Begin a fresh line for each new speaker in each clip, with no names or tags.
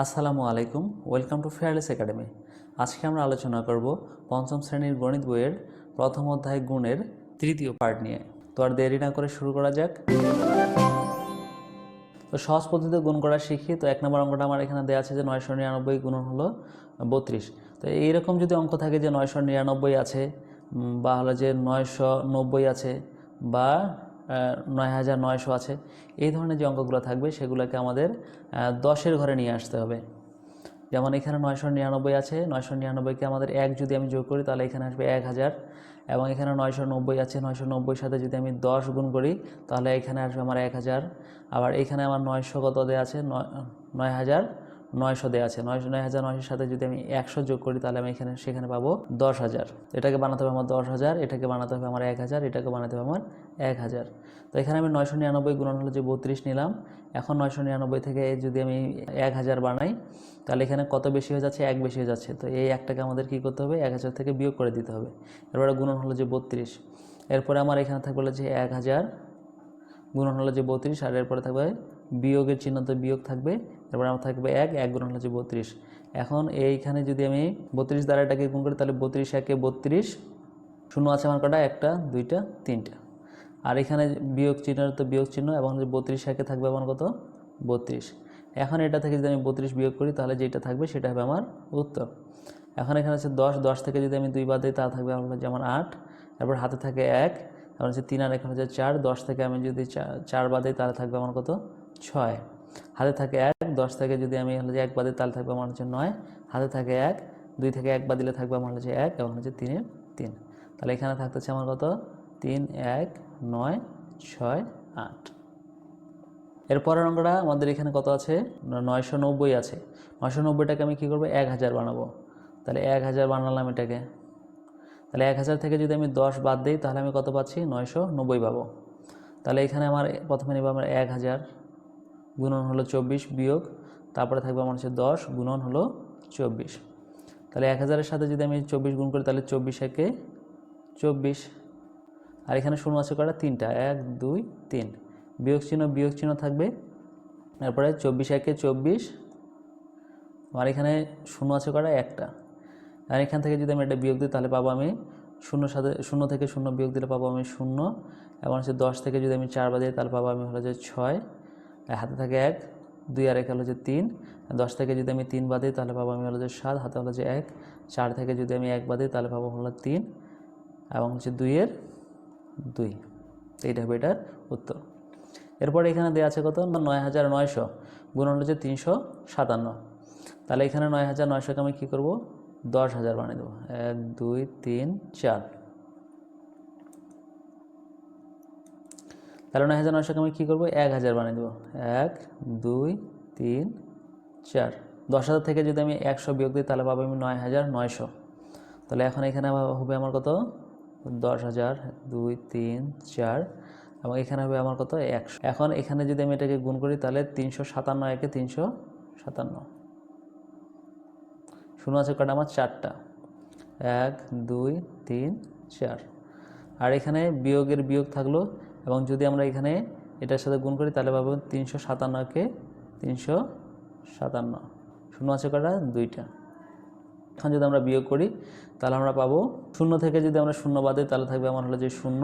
আসসালামু আলাইকুম, welcome to fearless academy. আজকে আমরা আলোচনা করব পঞ্চম শ্রেণির গণিত বইয়ের প্রথম অধ্যায় গুণের তৃতীয় পার্ট নিয়ে। তো আর দেরি না করে শুরু করা যাক। তো সহজ পদ্ধতিতে গুণ করা শিখি, তো এক নম্বর অঙ্কটা আমার এখানে দেওয়া আছে যে নয়শো নিরানব্বই গুণন হলো বত্রিশ। তো এইরকম যদি অঙ্ক থাকে যে নয়শো নিরানব্বই আছে বা হলো যে নয়শো নব্বই আছে, বা নয় হাজার নয়শো আছে। এই ধরনের যে অঙ্কগুলো থাকবে, সেগুলোকে আমাদের দশের ঘরে নিয়ে আসতে হবে। যেমন এখানে নয়শো নিরানব্বই আছে, নয়শো নিরানব্বইকে আমাদের এক যদি আমি যোগ করি, তাহলে এখানে আসবে এক হাজার। এবং এখানে নয়শো নব্বই আছে, নয়শো নব্বই সাথে যদি আমি দশ গুণ করি, তাহলে এখানে আসবে আমার এক হাজার। আবার এখানে আমার নয়শো কত দেওয়া আছে? নয় নয় হাজার। নয়শো দেওয়া আছে, নয়শো নয় হাজার নয়শোর সাথে যদি আমি একশো যোগ করি, তাহলে আমি এখানে সেখানে পাবো দশ হাজার এটাকে বানাতে হবে আমার দশ হাজার এটাকে বানাতে হবে আমার এক হাজার এটাকে বানাতে হবে আমার এক হাজার তো এখানে আমি নয়শো নিরানব্বই গুণন হলো যে বত্রিশ নিলাম, এখন নয়শো নিরানব্বই থেকে যদি আমি এক হাজার বানাই, তাহলে এখানে কত বেশি হয়ে যাচ্ছে? এক বেশি হয়ে যাচ্ছে। তো এই একটাকে আমাদের কী করতে হবে? এক হাজার থেকে বিয়োগ করে দিতে হবে। এরপরে গুণন হলো যে বত্রিশ। এরপরে আমার এখানে থাকবে যে এক হাজার গুণন হলো যে বত্রিশ, আর এরপরে থাকবে বিয়োগের চিহ্ন তো বিয়োগ থাকবে, এরপরে আমার থাকবে এক এক হলো যে বত্রিশ। এখন এইখানে যদি আমি বত্রিশ দ্বারা এটাকে গুণ করি, তাহলে বত্রিশ, একে বত্রিশ, শূন্য আছে আমার কটা? একটা, দুইটা, তিনটা। আর এখানে বিয়োগ চিহ্ন তো বিয়োগ চিহ্ন, এবং বত্রিশ, একে থাকবে আমার কত? বত্রিশ। এখন এটা থেকে যদি আমি বত্রিশ বিয়োগ করি, তাহলে যেটা থাকবে, সেটা হবে আমার উত্তর। এখন এখানে আছে দশ দশ থেকে যদি আমি দুই বাদ দিই, তা থাকবে আমার হচ্ছে আমার আট তারপর হাতে থাকে এক, তারপর হচ্ছে তিন, আর এখানে হচ্ছে চার, দশ থেকে আমি যদি চার বাদ দিই, তাহলে থাকবে আমার কত? ছয়। হাতে থাকে এক, দশ থেকে যদি আমি হলো যে এক বাদ তাহলে থাকবে আমার হচ্ছে নয়। হাতে থাকে এক, দুই থেকে এক বাদ দিলে থাকবে আমার হচ্ছে এক, এবং হচ্ছে তিনে তিন। তাহলে এখানে থাকতেছে আমার কত? তিন, এক, নয়, ছয়, আট। এর পরের অঙ্কটা আমাদের এখানে কত আছে? নয়শো নব্বই আছে। নয়শো নব্বইটাকে আমি কী করব? এক হাজার বানাবো। তাহলে এক হাজার বানালাম এটাকে। তাহলে এক হাজার থেকে যদি আমি দশ বাদ দিই, তাহলে আমি কত পাচ্ছি? নয়শো নব্বই পাবো। তাহলে এখানে আমার প্রথমে নেব আমার এক হাজার। গুণন হলো চব্বিশ বিয়োগ, তারপরে থাকবে আমার হচ্ছে দশ, গুণন হলো চব্বিশ। তাহলে এক হাজারের সাথে যদি আমি চব্বিশ গুণ করি, তাহলে চব্বিশ একে চব্বিশ। আর এখানে শূন্য আছে কটা তিনটা। এক, দুই, তিন। বিয়োগ চিহ্ন বিয়োগ চিহ্ন থাকবে। তারপরে চব্বিশ একে চব্বিশ। আর এখানে শূন্য আছে কটা একটা। আর এখান থেকে যদি আমি এটা বিয়োগ দিই, তাহলে পাবো আমি শূন্য সাথে, শূন্য থেকে শূন্য বিয়োগ দিলে পাবো আমি শূন্য। এবং হচ্ছে দশ থেকে যদি আমি চার বাদে তাহলে পাবো আমি হলো যে ছয়। হাতে থাকে এক, দুই আর এক হলো যে তিন। দশ থেকে যদি আমি তিন বাদে তাহলে পাবো আমি হলো যে সাত, হাতে হলো যে এক। চার থেকে যদি আমি এক বাদে তাহলে পাবো হলো তিন এবং হচ্ছে দুইয়ের দুই। এইটা হবে এটার উত্তর। এরপরে এখানে দেওয়া আছে কত? নয় হাজার নয়শো। গুণন যে তিনশো সাতান্ন। তাহলে এখানে নয় হাজার নয়শোকে আমি কী করব? দশ হাজার বানিয়ে দেবো। এক, দুই, তিন, চার। তাহলে নয় হাজার নয়শোকে আমি কী করব? এক হাজার বানিয়ে দেবো। এক, দুই, তিন, চার। দশ হাজার থেকে যদি আমি একশো বিয়োগ দিই, তাহলে পাবো আমি নয় হাজার নয়শো। তাহলে এখন এখানে হবে আমার কত? দশ হাজার, দুই, তিন, চার, এবং এখানে হবে আমার কত? একশো। এখন এখানে যদি আমি এটাকে গুণ করি, তাহলে তিনশো সাতান্ন একে তিনশো সাতান্ন। শূন্য আছে কটা? আমার চারটা। এক, দুই, তিন, চার। আর এখানে বিয়োগের বিয়োগ থাকল এবং যদি আমরা এখানে এটার সাথে গুণ করি, তাহলে পাবো তিনশো সাতান্নকে তিনশো সাতান্ন। শূন্য আছে কটা? দুইটা। এখন যদি আমরা বিয়োগ করি, তাহলে আমরা পাবো শূন্য থেকে যদি আমরা শূন্য বাদে তাহলে থাকবে আমার হলো যে শূন্য।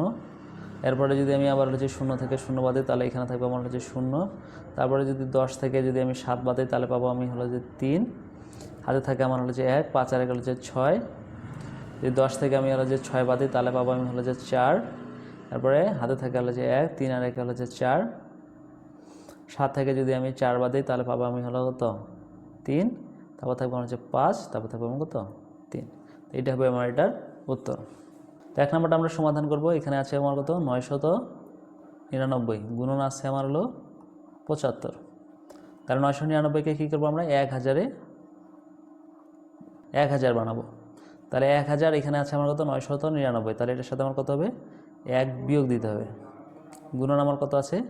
এরপরে যদি আমি আবার হলো যে শূন্য থেকে শূন্য বাদে তাহলে এখানে থাকবে আমার যে শূন্য। তারপরে যদি দশ থেকে যদি আমি সাত বাদে তাহলে পাবো আমি হলো যে তিন। হাতে থাকে আমার হলো যে এক, পাঁচ আর এক হলো যে ছয়। যদি দশ থেকে আমি হলো যে ছয় বাদে তাহলে পাবো আমি হলো যে চার। তারপরে হাতে থাকে হলো যে এক, তিন আর এক হলো যে চার। সাত থেকে যদি আমি চার বাদে তাহলে পাবো আমি হলো কত? তিন। তারপর থাকবে আমার হচ্ছে পাঁচ, তারপর থাকবে আমার কত? তিন। এটা হবে আমার এটার উত্তর। তো এক নম্বরটা আমরা সমাধান করব। এখানে আছে আমার কত? নয়শত নিরানব্বই। গুণন আছে আমার হলো পঁচাত্তর। তাহলে নয়শো নিরানব্বইকে কী করব আমরা? এক হাজারে এক হাজার বানাবো। তাহলে এক হাজার এখানে আছে আমার কত? নয়শত নিরানব্বই। তাহলে এটার সাথে আমার কত হবে? এক বিয়োগ দিতে হবে। গুণন আমার কত আছে?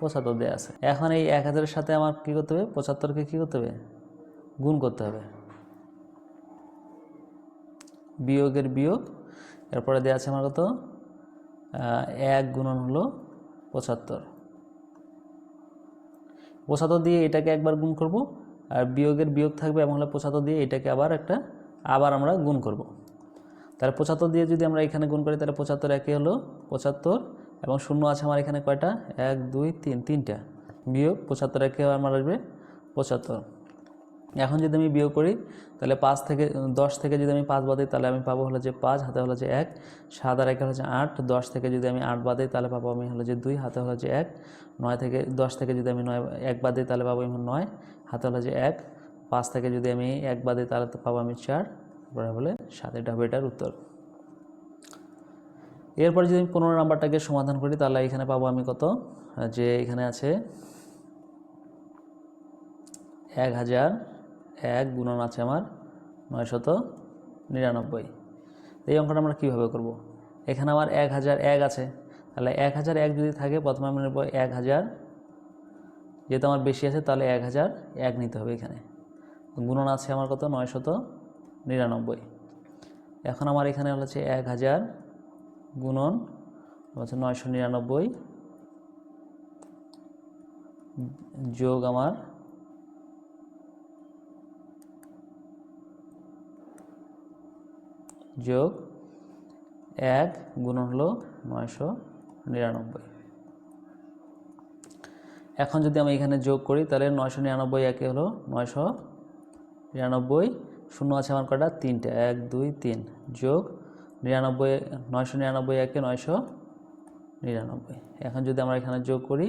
পঁচাত্তর দেওয়া আছে। এখন এই এক হাজারের সাথে আমার কী করতে হবে? পঁচাত্তরকে কী করতে হবে? গুণ করতে হবে। বিয়োগের বিয়োগ, এরপরে দেওয়া আছে আমার কত? এক গুণন হলো পঁচাত্তর। পঁচাত্তর দিয়ে এটাকে একবার গুণ করব, আর বিয়োগের বিয়োগ থাকবে এবং হলে পঁচাত্তর দিয়ে এটাকে আবার একটা, আবার আমরা গুণ করব। তাহলে পঁচাত্তর দিয়ে যদি আমরা এখানে গুণ করি, তাহলে পঁচাত্তর একে হলো পঁচাত্তর এবং শূন্য আছে আমার এখানে কয়টা? এক, দুই, তিন, তিনটা। বিয়োগ পঁচাত্তর একে আমার আসবে পঁচাত্তর। এখন যদি আমি বিয়োগ করি, তাহলে পাঁচ থেকে, দশ থেকে যদি আমি পাঁচ বাদ দিই, তাহলে আমি পাবো হলো যে পাঁচ, হাতে হলো যে এক, সাত আর একে হলো যে আট, দশ থেকে যদি আমি আট বাদ দিই, তাহলে পাবো আমি হলো যে দুই, হাতে হলো যে এক, নয় থেকে, দশ থেকে যদি আমি নয়, এক বাদ দিই, তাহলে পাবো আমি নয়, হাতে হলো যে এক, পাঁচ থেকে যদি আমি এক বাদ দিই, তাহলে তো পাবো আমি চার। তারপরে বলে সাত এটা হবে এটার উত্তর। এরপর যদি আমি পনেরো নাম্বারটাকে সমাধান করি, তাহলে এখানে পাবো আমি কত? যে এখানে আছে এক হাজার এক গুণন আছে আমার নয়শত নিরানব্বই। এই অঙ্কটা আমরা কীভাবে করব। এখানে আমার এক হাজার এক আছে। তাহলে এক হাজার এক যদি থাকে, প্রথমে আমি নেব এক হাজার। যেহেতু আমার বেশি আছে, তাহলে এক হাজার এক নিতে হবে এখানে। গুণন আছে আমার কত? নয়শত নিরানব্বই। এখন আমার এখানে হচ্ছে এক হাজার গুণন, হচ্ছে নয়শো নিরানব্বই যোগ আমার যোগ এক গুণন হলো নয়শো নিরানব্বই। এখন যদি আমি এখানে যোগ করি তাহলে নয়শো নিরানব্বই একে হলো নয়শো নিরানব্বই শূন্য আছে আমার কটা তিনটে। এক, দুই, তিন। যোগ নিরানব্বই, নয়শো নিরানব্বই, একে নয়শো নিরানব্বই। এখন যদি আমরা এখানে যোগ করি,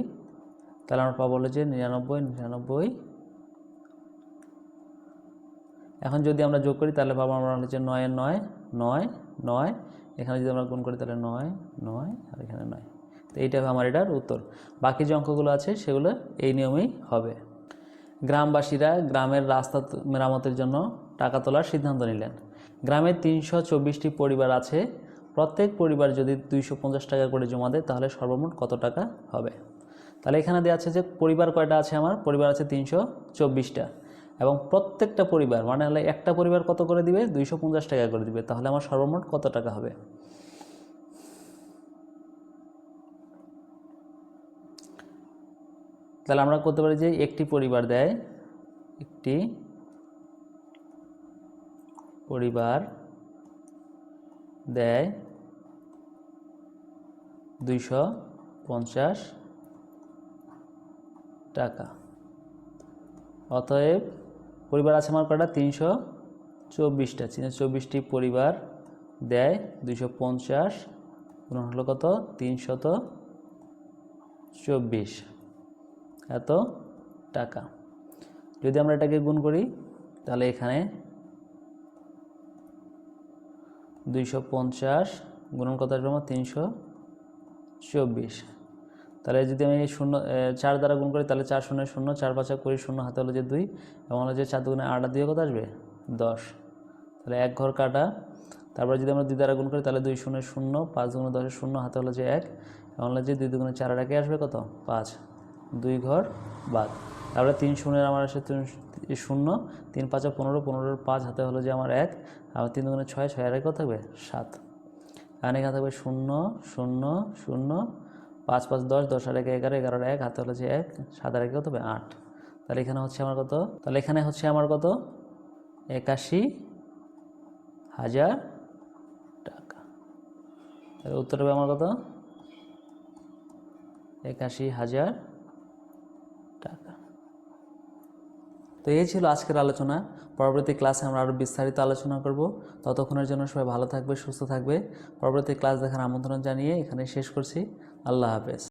তাহলে আমরা পাবো হলো যে নিরানব্বই নিরানব্বই। এখন যদি আমরা যোগ করি, তাহলে পাবো আমরা হচ্ছে নয় নয় নয় নয়। এখানে যদি আমরা গুণ করি, তাহলে নয় নয়, আর এখানে নয়। তো এইটা আমার এটার উত্তর। বাকি যে অঙ্কগুলো আছে, সেগুলো এই নিয়মেই হবে। গ্রামবাসীরা গ্রামের রাস্তা মেরামতের জন্য টাকা তোলার সিদ্ধান্ত নিলেন। গ্রামে তিনশো চব্বিশটি পরিবার আছে। প্রত্যেক পরিবার যদি দুইশো পঞ্চাশ টাকা করে জমা দেয়, তাহলে সর্বমোট কত টাকা হবে? তাহলে এখানে দেওয়া আছে যে পরিবার কয়টা আছে আমার? পরিবার আছে তিনশো চব্বিশটা। এবং প্রত্যেকটা পরিবার মানে হলে একটা পরিবার কত করে দিবে? দুইশো পঞ্চাশ টাকা করে দিবে। তাহলে আমার সর্বমোট কত টাকা হবে? তাহলে আমরা করতে পারি যে একটি পরিবার দেয়, একটি পরিবার দেয় দুইশো পঞ্চাশ টাকা। অতএব পরিবার আছে আমার কটা তিনশো চব্বিশটা। তিনশো চব্বিশটি পরিবার দেয় দুইশো পঞ্চাশ গুণন হলো কত? তিনশত চব্বিশ। এত টাকা। যদি আমরা এটাকে গুণ করি, তাহলে এখানে দুইশো পঞ্চাশ গুণন কত আসবে আমার? তিনশো চব্বিশ। তাহলে যদি আমি শূন্য চার দ্বারা গুণ করি, তাহলে চার শূন্য শূন্য, চার পাঁচা করি, শূন্য হাতে হলো যে দুই, এবং হলো যে চার দুগুণে আট দিয়ে কত আসবে? দশ। তাহলে এক ঘর কাটা, তারপরে যদি আমরা দুই দ্বারা গুণ করি, তাহলে দুই শূন্য শূন্য, পাঁচ দুগুণে দশের শূন্য হাতে হলো যে এক, এবং হলো যে দুই দুগুণে চার আর একে আসবে কত? পাঁচ। দুই ঘর বাদ। তারপরে তিন শূন্যের আমার আসে তিন শূন্য, তিন পাঁচা পনেরো, পনেরোর পাঁচ হাতে হলো যে আমার এক আবার তিন দুগুণে ছয় ছয় আর এক থাকবে? সাত। আর এখানে থাকবে শূন্য শূন্য শূন্য, পাঁচ পাঁচ দশ দশ আর এক এগারো, এগারোর এক, হাতে হলো যে এক, সাত আর এক কত হবে? আট। তাহলে এখানে হচ্ছে আমার কত? তাহলে এখানে হচ্ছে আমার কত? একাশি হাজার টাকা। তাহলে উত্তর হবে আমার কত? একাশি হাজার টাকা তো এই ছিল আজকের আলোচনা। পরবর্তী ক্লাসে আমরা আরও বিস্তারিত আলোচনা করব। ততক্ষণের জন্য সবাই ভালো থাকবে, সুস্থ থাকবে। পরবর্তী ক্লাস দেখার আমন্ত্রণ জানিয়ে এখানে শেষ করছি। আল্লাহ হাফেজ।